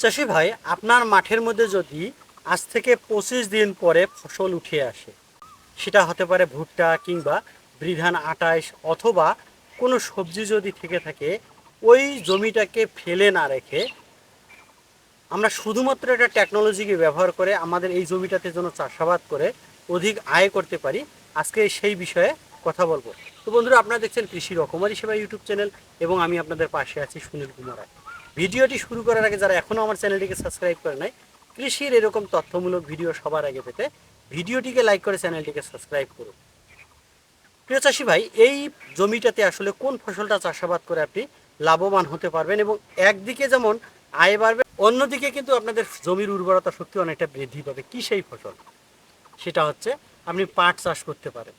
চাষি ভাই, আপনার মাঠের মধ্যে যদি আজ থেকে পঁচিশ দিন পরে ফসল উঠে আসে, সেটা হতে পারে ভুট্টা কিংবা বৃধান আটাইশ অথবা কোনো সবজি যদি থেকে থাকে, ওই জমিটাকে ফেলে না রেখে আমরা শুধুমাত্র একটা টেকনোলজিকে ব্যবহার করে আমাদের এই জমিটাতে যেন চাষাবাদ করে অধিক আয় করতে পারি, আজকে সেই বিষয়ে কথা বলব। তো বন্ধুরা, আপনারা দেখছেন কৃষি রকমারি সেবা ইউটিউব চ্যানেল এবং আমি আপনাদের পাশে আছি সুনীল কুমার। রায় ভিডিওটি শুরু করার আগে যারা এখনও আমার চ্যানেলটিকে সাবস্ক্রাইব করে নাই, কৃষির এরকম তথ্যমূলক ভিডিও সবার আগে পেতে ভিডিওটিকে লাইক করে চ্যানেলটিকে সাবস্ক্রাইব করুন। প্রিয় চাষি ভাই, এই জমিটাতে আসলে কোন ফসলটা চাষাবাদ করে আপনি লাভবান হতে পারবেন এবং একদিকে যেমন আয় বাড়বে, অন্যদিকে কিন্তু আপনাদের জমির উর্বরতা শক্তি অনেকটা বৃদ্ধি পাবে। কি সেই ফসল? সেটা হচ্ছে আপনি পাট চাষ করতে পারেন।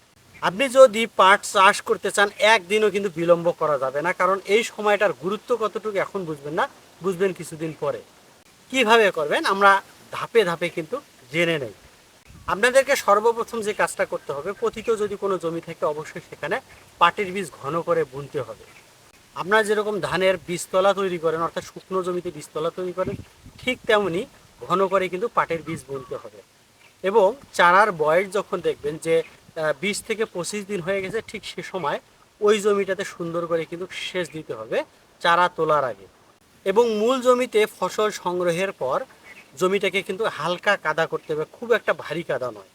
আপনি যদি পাট চাষ করতে চান, একদিনও কিন্তু বিলম্ব করা যাবে না, কারণ এই সময়টার গুরুত্ব কতটুকু এখন বুঝবেন না, বুঝবেন কিছুদিন পরে। কীভাবে করবেন, আমরা ধাপে ধাপে কিন্তু জেনে নেই। আপনাদেরকে সর্বপ্রথম যে কাজটা করতে হবে পতিত যদি কোনো জমি থাকে, অবশ্যই সেখানে পাটের বীজ ঘন করে বুনতে হবে। আপনারা যেরকম ধানের বীজতলা তৈরি করেন, অর্থাৎ শুকনো জমিতে বীজতলা তৈরি করেন, ঠিক তেমনি ঘন করে কিন্তু পাটের বীজ বুনতে হবে। এবং চারার বয়স যখন দেখবেন যে বিশ থেকে পঁচিশ দিন হয়ে গেছে ঠিক সে সময় ওই জমিটাতে সুন্দর করে কিন্তু সেচ দিতে হবে চারা তোলার আগে। এবং মূল জমিতে ফসল সংগ্রহের পর জমিটাকে কিন্তু হালকা কাদা করতে হবে, খুব একটা ভারী কাদা নয়।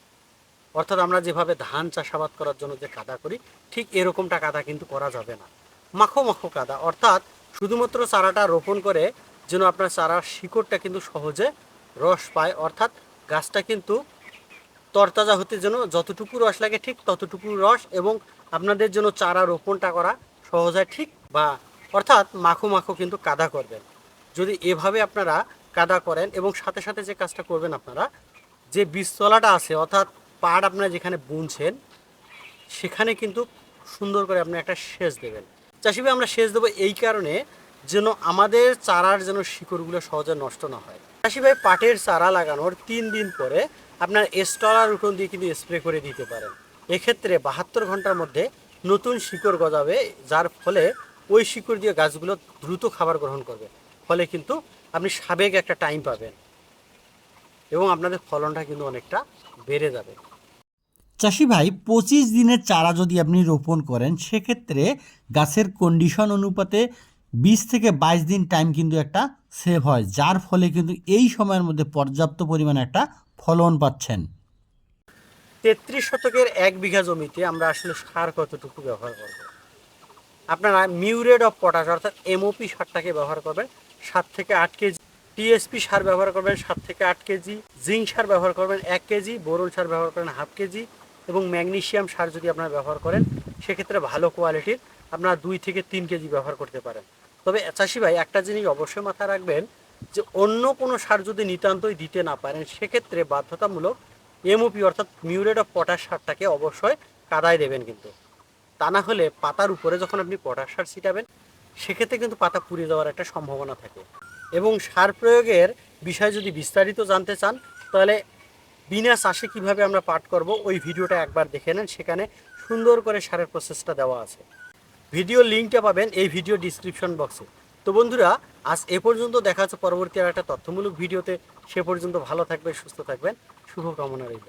অর্থাৎ আমরা যেভাবে ধান চাষাবাদ করার জন্য যে কাদা করি, ঠিক এরকমটা কাদা কিন্তু করা যাবে না। মাখো মাখো কাদা, অর্থাৎ শুধুমাত্র চারাটা রোপণ করে যেন আপনার চারার শিকড়টা কিন্তু সহজে রস পায়, অর্থাৎ গাছটা কিন্তু তরতাজা হতে যেন যতটুকু রস লাগে ঠিক ততটুকু রস এবং আপনাদের জন্য চারা রোপণটা করা সহজ হয় ঠিক বা অর্থাৎ মাখো মাখো কিন্তু কাদা করবেন। যদি এভাবে আপনারা কাদা করেন এবং সাথে সাথে যে কাজটা করবেন আপনারা, যে বীজতলাটা আছে অর্থাৎ পাট আপনারা যেখানে বুনছেন, সেখানে কিন্তু সুন্দর করে আপনি একটা সেচ দেবেন। চাষিভাই আমরা সেচ দেবো এই কারণে যেন আমাদের চারার যেন শিকড়গুলো সহজে নষ্ট না হয়। চাষিভাই পাটের চারা লাগানোর তিন দিন পরে আপনার স্টলার উঠোন দিয়ে কিন্তু স্প্রে করে দিতে পারেন। এক্ষেত্রে বাহাত্তর ঘণ্টার মধ্যে নতুন শিকড় গজাবে, যার ফলে ওই শিকড় দিয়ে গাছগুলো দ্রুত খাবার গ্রহণ করবে। ফলে কিন্তু আপনি সাবেক একটা টাইম পাবেন এবং আপনাদের ফলনটা কিন্তু অনেকটা বেড়ে যাবে। চাষি ভাই, পঁচিশ দিনের চারা যদি আপনি রোপণ করেন, সেক্ষেত্রে গাছের কন্ডিশন অনুপাতে বিশ থেকে বাইশ দিন টাইম কিন্তু একটা সেভ হয়, যার ফলে কিন্তু এই সময়ের মধ্যে পর্যাপ্ত পরিমাণে একটা ফলন পাচ্ছেন? তেত্রিশ শতকের এক বিঘা জমিতে আমরা আসলে সার কতটুকু ব্যবহার করব? আপনারা মিউরেট অফ পটাশ, অর্থাৎ এমওপি সারটাকে ব্যবহার করবেন। সাত থেকে আট কেজি টিএসপি সার ব্যবহার করবেন, সাত থেকে আট কেজি। জিঙ্ক সার ব্যবহার করবেন, এক কেজি। বোরন সার ব্যবহার করেন হাফ কেজি। এবং ম্যাগনেসিয়াম সার যদি আপনারা ব্যবহার করেন, সেক্ষেত্রে ভালো কোয়ালিটির আপনারা দুই থেকে তিন কেজি ব্যবহার করতে পারেন। তবে চাষি ভাই, একটা জিনিস অবশ্যই মাথায় রাখবেন যে অন্য কোনো সার যদি নিতান্তই দিতে না পারেন, সেক্ষেত্রে বাধ্যতামূলক এমওপি অর্থাৎ মিউরেট অফ পটাশ সারটাকে অবশ্যই কাদায় দেবেন কিন্তু। তা না হলে পাতার উপরে যখন আপনি পটাশ সার ছিটাবেন, সেক্ষেত্রে কিন্তু পাতা পুড়ে যাওয়ার একটা সম্ভাবনা থাকে। এবং সার প্রয়োগের বিষয় যদি বিস্তারিত জানতে চান, তাহলে বিনা চাষে কীভাবে আমরা পাঠ করব, ওই ভিডিওটা একবার দেখে নেন, সেখানে সুন্দর করে সারের প্রসেসটা দেওয়া আছে। ভিডিও লিঙ্কটা পাবেন এই ভিডিও ডিসক্রিপশন বক্সে তো বন্ধুরা, আজ এ পর্যন্ত দেখা হচ্ছে পরবর্তী আর একটা তথ্যমূলক ভিডিওতে। সে পর্যন্ত ভালো থাকবে সুস্থ থাকবেন, শুভকামনা রইল।